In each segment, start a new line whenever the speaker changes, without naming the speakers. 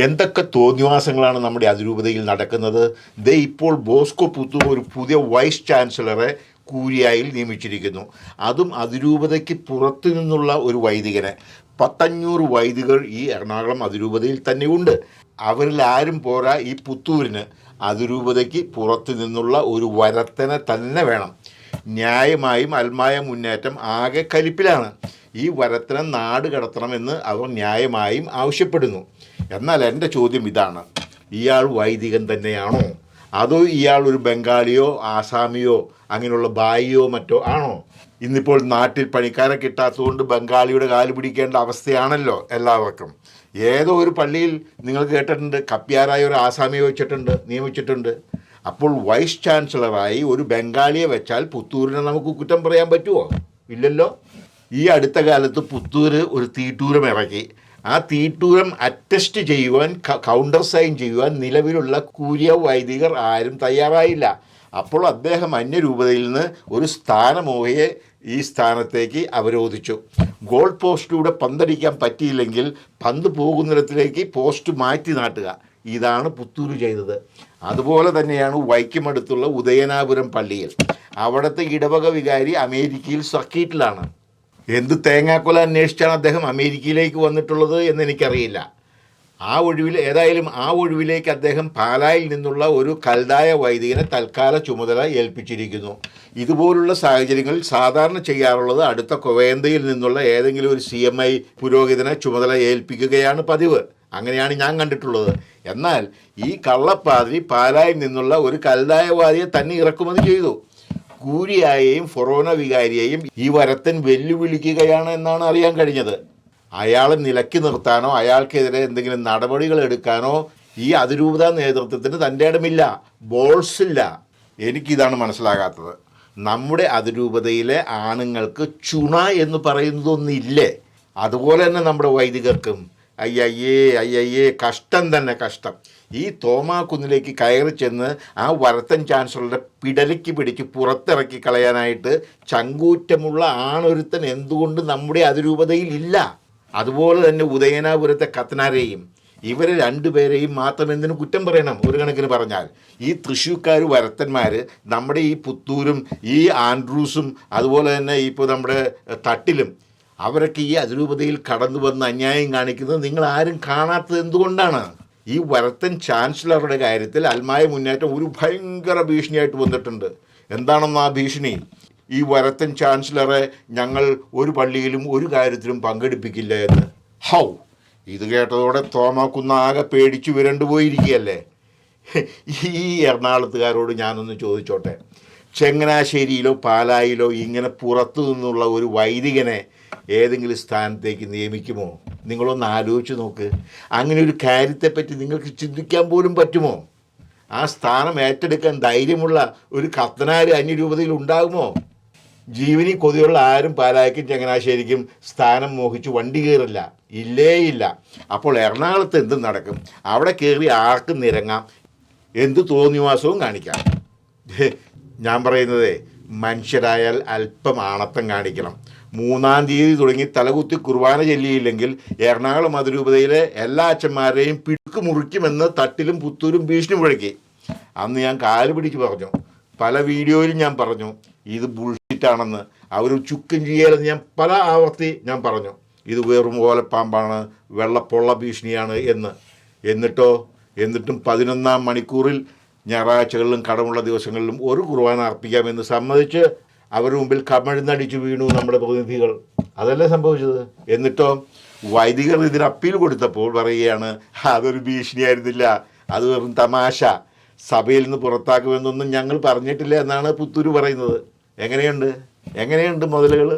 എന്തൊക്കെ തോന്നിവാസങ്ങളാണ് നമ്മുടെ അതിരൂപതയിൽ നടക്കുന്നത്? ദേ ഇപ്പോൾ ബോസ്കോ പുത്തു ഒരു പുതിയ വൈസ് ചാൻസലറെ കൂരിയായിൽ നിയമിച്ചിരിക്കുന്നു. അതും അതിരൂപതയ്ക്ക് പുറത്തു നിന്നുള്ള ഒരു വൈദികനെ. പത്തഞ്ഞൂറ് വൈദികർ ഈ എറണാകുളം അതിരൂപതയിൽ തന്നെയുണ്ട്. അവരിൽ ആരും പോരാ ഈ പുത്തൂരിന്. അതിരൂപതയ്ക്ക് പുറത്തു നിന്നുള്ള ഒരു വരത്തനെ തന്നെ വേണം. ന്യായമായും അൽമായ മുന്നേറ്റം ആകെ കലിപ്പിലാണ്. ഈ വരത്തിനെ നാട് കടത്തണമെന്ന് അവർ ന്യായമായും ആവശ്യപ്പെടുന്നു. എന്നാൽ എന്റെ ചോദ്യം ഇതാണ്. ഇയാൾ വൈദികൻ തന്നെയാണോ? അതോ ഇയാൾ ഒരു ബംഗാളിയോ ആസാമിയോ അങ്ങനെയുള്ള ബായിയോ മറ്റോ ആണോ? ഇന്നിപ്പോൾ നാട്ടിൽ പണിക്കാരെ കിട്ടാത്തതുകൊണ്ട് ബംഗാളിയുടെ കാൽ പിടിക്കേണ്ട അവസ്ഥയാണല്ലോ എല്ലാവർക്കും. ഏതോ ഒരു പള്ളിയിൽ നിങ്ങൾ കേട്ടിട്ടുണ്ട് കപ്പ്യാരായ ഒരു ആസാമിയെ വെച്ചിട്ടുണ്ട് നിയമിച്ചിട്ടുണ്ട്. അപ്പോൾ വൈസ് ചാൻസലറായി ഒരു ബംഗാളിയെ വെച്ചാൽ പുത്തൂരിനെ നമുക്ക് കുറ്റം പറയാൻ പറ്റുമോ ഇല്ലല്ലോ. ഈ അടുത്ത കാലത്ത് പുത്തൂര് ഒരു തീട്ടൂരം ഇറക്കി. ആ തീട്ടൂരം അറ്റസ്റ്റ് ചെയ്യുവാൻ കൗണ്ടർ സൈൻ ചെയ്യുവാൻ നിലവിലുള്ള കൂരിയ വൈദികർ ആരും തയ്യാറായില്ല. അപ്പോൾ അദ്ദേഹം അന്യരൂപതയിൽ നിന്ന് ഒരു സ്ഥാനമോഹയെ ഈ സ്ഥാനത്തേക്ക് അവരോധിച്ചു. ഗോൾ പോസ്റ്റിലൂടെ പന്തടിക്കാൻ പറ്റിയില്ലെങ്കിൽ പന്ത് പോകുന്നിടത്തിലേക്ക് പോസ്റ്റ് മാറ്റി നാട്ടുക. ഇതാണ് പുത്തൂര് ചെയ്തത്. അതുപോലെ തന്നെയാണ് വൈക്കമടുത്തുള്ള ഉദയനാപുരം പള്ളിയിൽ. അവിടുത്തെ ഇടവക വികാരി അമേരിക്കയിൽ സർക്കീറ്റിലാണ്. എന്ത് തേങ്ങാക്കൊല അന്വേഷിച്ചാണ് അദ്ദേഹം അമേരിക്കയിലേക്ക് വന്നിട്ടുള്ളത് എന്ന് എനിക്കറിയില്ല. ആ ഒഴിവിൽ ഏതായാലും ആ ഒഴിവിലേക്ക് അദ്ദേഹം പാലായിൽ നിന്നുള്ള ഒരു കൽതായ വൈദികനെ തൽക്കാല ചുമതല ഏൽപ്പിച്ചിരിക്കുന്നു. ഇതുപോലുള്ള സാഹചര്യങ്ങളിൽ സാധാരണ ചെയ്യാറുള്ളത് അടുത്ത കൊവേന്തയിൽ നിന്നുള്ള ഏതെങ്കിലും ഒരു സി എം ഐ പുരോഹിതനെ ചുമതല ഏൽപ്പിക്കുകയാണ് പതിവ്. അങ്ങനെയാണ് ഞാൻ കണ്ടിട്ടുള്ളത്. എന്നാൽ ഈ കള്ളപ്പാതിരി പാലായിൽ നിന്നുള്ള ഒരു കൽതായവാദിയെ തന്നെ ഇറക്കുമതി ചെയ്തു. കൂരിയായെയും ഫൊറോന വികാരിയെയും ഈ വരത്തൻ വെല്ലുവിളിക്കുകയാണ് എന്നാണ് അറിയാൻ കഴിഞ്ഞത്. അയാളെ നിലക്കി നിർത്താനോ അയാൾക്കെതിരെ എന്തെങ്കിലും നടപടികൾ എടുക്കാനോ ഈ അതിരൂപത നേതൃത്വത്തിന് തന്റെ ഇടമില്ല ബോൾസ് ഇല്ല. എനിക്കിതാണ് മനസ്സിലാകാത്തത്. നമ്മുടെ അതിരൂപതയിലെ ആണുങ്ങൾക്ക് ചുണ എന്ന് പറയുന്നതൊന്നില്ലേ? അതുപോലെ തന്നെ നമ്മുടെ വൈദികർക്കും. അയ്യയ്യേ അയ്യയ്യേ കഷ്ടം തന്നെ കഷ്ടം. ഈ തോമാ കുന്നിലേക്ക് കയറി ചെന്ന് ആ വരത്തൻ ചാൻസലറുടെ പിടലിക്ക് പിടിച്ച് പുറത്തിറക്കി കളയാനായിട്ട് ചങ്കൂറ്റമുള്ള ആണൊരുത്തൻ എന്തുകൊണ്ട് നമ്മുടെ അതിരൂപതയിൽ ഇല്ല? അതുപോലെ തന്നെ ഉദയനാപുരത്തെ കത്തനാരെയും ഇവരെ രണ്ടുപേരെയും മാത്രം എന്തിനു കുറ്റം പറയണം ഒരു കണക്കിന് പറഞ്ഞാൽ. ഈ തൃശ്ശൂക്കാർ വരത്തന്മാർ നമ്മുടെ ഈ പുത്തൂരും ഈ ആൻഡ്രൂസും അതുപോലെ തന്നെ ഇപ്പോൾ നമ്മുടെ തട്ടിലും അവരൊക്കെ ഈ അതിരൂപതയിൽ കടന്നു വന്ന് അന്യായം കാണിക്കുന്നത് നിങ്ങൾ ആരും കാണാത്തത് എന്തുകൊണ്ടാണ്? ഈ വരത്തൻ ചാൻസലറുടെ കാര്യത്തിൽ അൽമായ മുന്നേറ്റം ഒരു ഭയങ്കര ഭീഷണിയായിട്ട് വന്നിട്ടുണ്ട്. എന്താണെന്ന് ആ ഭീഷണി? ഈ വരത്തൻ ചാൻസലറെ ഞങ്ങൾ ഒരു പള്ളിയിലും ഒരു കാര്യത്തിലും പങ്കെടുപ്പിക്കില്ല എന്ന്. ഹൗ! ഇത് കേട്ടതോടെ തോമാക്കുന്ന ആകെ പേടിച്ചു വിരണ്ടു പോയിരിക്കുകയല്ലേ? ഈ എറണാകുളത്തുകാരോട് ഞാനൊന്ന് ചോദിച്ചോട്ടെ. ചങ്ങനാശ്ശേരിയിലോ പാലായിലോ ഇങ്ങനെ പുറത്തു നിന്നുള്ള ഒരു വൈദികനെ ഏതെങ്കിലും സ്ഥാനത്തേക്ക് നിയമിക്കുമോ? നിങ്ങളൊന്ന് ആലോചിച്ച് നോക്ക്. അങ്ങനെ ഒരു കാര്യത്തെപ്പറ്റി നിങ്ങൾക്ക് ചിന്തിക്കാൻ പോലും പറ്റുമോ? ആ സ്ഥാനം ഏറ്റെടുക്കാൻ ധൈര്യമുള്ള ഒരു കത്തനാര് അന്യരൂപതയിൽ ഉണ്ടാകുമോ? ജീവനി കൊതിയുള്ള ആരും പാലായ്ക്കും ചങ്ങനാശ്ശേരിക്കും സ്ഥാനം മോഹിച്ച് വണ്ടി കയറില്ല. ഇല്ലേ ഇല്ല അപ്പോൾ എറണാകുളത്ത് എന്ത് നടക്കും. അവിടെ കയറി ആർക്കും നിരങ്ങാം. എന്ത് തോന്നിവാസവും കാണിക്കാം. ഞാൻ പറയുന്നതേ മനുഷ്യരായാൽ അല്പം ആണത്തം കാണിക്കണം. മൂന്നാം തീയതി തുടങ്ങി തലകുത്തി കുർബാന ചെല്ലിയില്ലെങ്കിൽ എറണാകുളം അതിരൂപതയിലെ എല്ലാ അച്ഛന്മാരെയും പിടുക്ക് മുറിക്കുമെന്ന് തട്ടിലും പുത്തൂരും ഭീഷണി മുഴക്കി. അന്ന് ഞാൻ കാൽ പിടിച്ച് പറഞ്ഞു. പല വീഡിയോയിലും ഞാൻ പറഞ്ഞു ഇത് ബുൾഷിറ്റാണെന്ന് അവർ ചുക്കും ചെയ്യലെന്ന് ഞാൻ പല ആവർത്തി ഞാൻ പറഞ്ഞു. ഇത് വെറും ഓലപ്പാമ്പാണ് വെള്ളപ്പൊള്ള ഭീഷണിയാണ് എന്ന്. എന്നിട്ടോ എന്നിട്ടും പതിനൊന്നാം മണിക്കൂറിൽ ഞായറാഴ്ചകളിലും കടമുള്ള ദിവസങ്ങളിലും ഒരു കുർബാന അർപ്പിക്കാമെന്ന് സമ്മതിച്ച് അവരുടെ മുമ്പിൽ കമഴ്ന്നടിച്ചു വീണു നമ്മുടെ പ്രതിനിധികൾ. അതല്ലേ സംഭവിച്ചത്? എന്നിട്ടോ വൈദികർ ഇതിന് അപ്പീൽ കൊടുത്തപ്പോൾ പറയുകയാണ് അതൊരു ഭീഷണിയായിരുന്നില്ല. അത് വെറും തമാശ. സഭയിൽ നിന്ന് പുറത്താക്കുമെന്നൊന്നും ഞങ്ങൾ പറഞ്ഞിട്ടില്ല എന്നാണ് പുത്തൂര് പറയുന്നത്. എങ്ങനെയുണ്ട്? എങ്ങനെയുണ്ട് മുതലുകൾ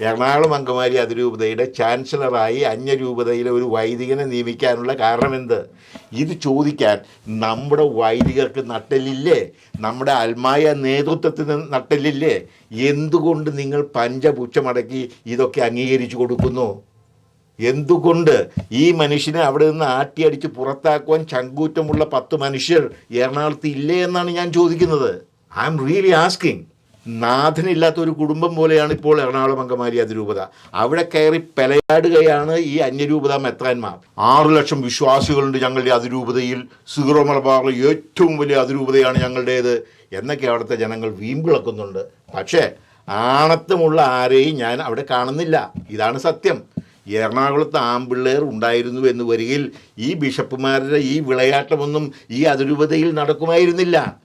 എറണാകുളം അങ്കമാരി അതിരൂപതയുടെ ചാൻസലറായി അന്യരൂപതയിലെ ഒരു വൈദികനെ നിയമിക്കാനുള്ള കാരണമെന്ത്? ഇത് ചോദിക്കാൻ നമ്മുടെ വൈദികർക്ക് നട്ടലില്ലേ നമ്മുടെ അൽമായ നേതൃത്വത്തിന് നട്ടലില്ലേ എന്തുകൊണ്ട് നിങ്ങൾ പഞ്ചപുച്ഛമടക്കി ഇതൊക്കെ അംഗീകരിച്ചു കൊടുക്കുന്നു? എന്തുകൊണ്ട് ഈ മനുഷ്യനെ അവിടെ നിന്ന് ആട്ടിയടിച്ച് പുറത്താക്കുവാൻ ചങ്കൂറ്റമുള്ള പത്ത് മനുഷ്യർ എറണാകുളത്ത് ഇല്ലേ എന്നാണ് ഞാൻ ചോദിക്കുന്നത്. ഐ എം റിയലി ആസ്കിങ് നാഥനില്ലാത്ത ഒരു കുടുംബം പോലെയാണ് ഇപ്പോൾ എറണാകുളം അങ്കമാലി അതിരൂപത. അവിടെ കയറി പെലയാടുകയാണ് ഈ അന്യരൂപത മെത്രാന്മാർ. ആറു ലക്ഷം വിശ്വാസികളുണ്ട് ഞങ്ങളുടെ അതിരൂപതയിൽ. സീറോ മലബാറിലെ ഏറ്റവും വലിയ അതിരൂപതയാണ് ഞങ്ങളുടേത് എന്നൊക്കെ അവിടുത്തെ ജനങ്ങൾ വീമ്പിളക്കുന്നുണ്ട്. പക്ഷേ ആണത്തുമുള്ള ആരെയും ഞാൻ അവിടെ കാണുന്നില്ല. ഇതാണ് സത്യം. എറണാകുളത്ത് ആമ്പിള്ളേർ ഉണ്ടായിരുന്നു എന്ന് വരികിൽ ഈ ബിഷപ്പുമാരുടെ ഈ വിളയാട്ടമൊന്നും ഈ അതിരൂപതയിൽ നടക്കുമായിരുന്നില്ല.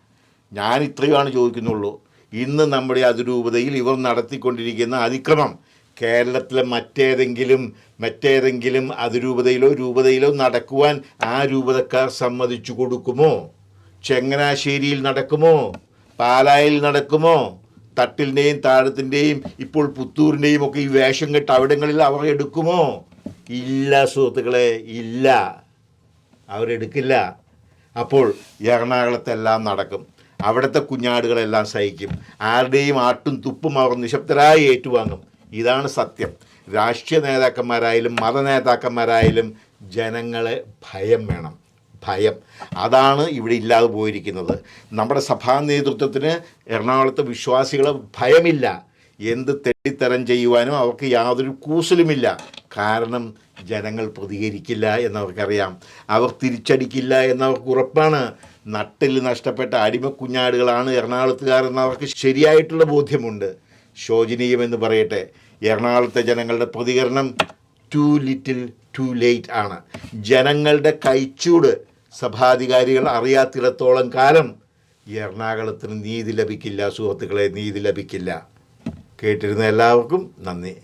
ഞാൻ ഇത്രയുമാണ് ചോദിക്കുന്നുള്ളൂ. ഇന്ന് നമ്മുടെ അതിരൂപതയിൽ ഇവർ നടത്തിക്കൊണ്ടിരിക്കുന്ന അതിക്രമം. കേരളത്തിലെ മറ്റേതെങ്കിലും മറ്റേതെങ്കിലും അതിരൂപതയിലോ രൂപതയിലോ നടക്കുവാൻ ആ രൂപതക്കാർ സമ്മതിച്ചു കൊടുക്കുമോ? ചങ്ങനാശ്ശേരിയിൽ നടക്കുമോ? പാലായിൽ നടക്കുമോ? തട്ടിലിന്റെയും താഴത്തിന്റെയും ഇപ്പോൾ പുത്തൂരിന്റെയും ഒക്കെ ഈ വേഷം കെട്ട് അവിടങ്ങളിൽ അവർ എടുക്കുമോ? ഇല്ല സുഹൃത്തുക്കളെ ഇല്ല. അവരെടുക്കില്ല അപ്പോൾ എറണാകുളത്തെല്ലാം നടക്കും. അവിടുത്തെ കുഞ്ഞാടുകളെല്ലാം സഹിക്കും. ആരുടെയും ആട്ടും തുപ്പും അവർ നിശബ്ദരായി ഏറ്റുവാങ്ങും. ഇതാണ് സത്യം. രാഷ്ട്രീയ നേതാക്കന്മാരായാലും മത നേതാക്കന്മാരായാലും ജനങ്ങളെ ഭയം വേണം. ഭയം. അതാണ് ഇവിടെ ഇല്ലാതെ പോയിരിക്കുന്നത്. നമ്മുടെ സഭാ നേതൃത്വത്തിന് എറണാകുളത്തെ വിശ്വാസികളെ ഭയമില്ല. എന്ത് തെറ്റിത്തരം ചെയ്യുവാനും അവർക്ക് യാതൊരു കൂസലുമില്ല. കാരണം ജനങ്ങൾ പ്രതികരിക്കില്ല എന്നവർക്കറിയാം. അവർ തിരിച്ചടിക്കില്ല എന്നവർക്ക് ഉറപ്പാണ്. നട്ടിൽ നഷ്ടപ്പെട്ട അടിമ കുഞ്ഞാടുകളാണ് അവർക്ക് ശരിയായിട്ടുള്ള ബോധ്യമുണ്ട്. ശോചനീയമെന്ന് പറയട്ടെ. എറണാകുളത്തെ ജനങ്ങളുടെ പ്രതികരണം ടു ലിറ്റിൽ ടു ലേറ്റ് ആണ്. ജനങ്ങളുടെ കൈച്ചൂട് സഭാധികാരികൾ അറിയാത്തിടത്തോളം കാലം എറണാകുളത്തിന് നീതി ലഭിക്കില്ല സുഹൃത്തുക്കളെ നീതി ലഭിക്കില്ല. കേട്ടിരുന്ന എല്ലാവർക്കും നന്ദി.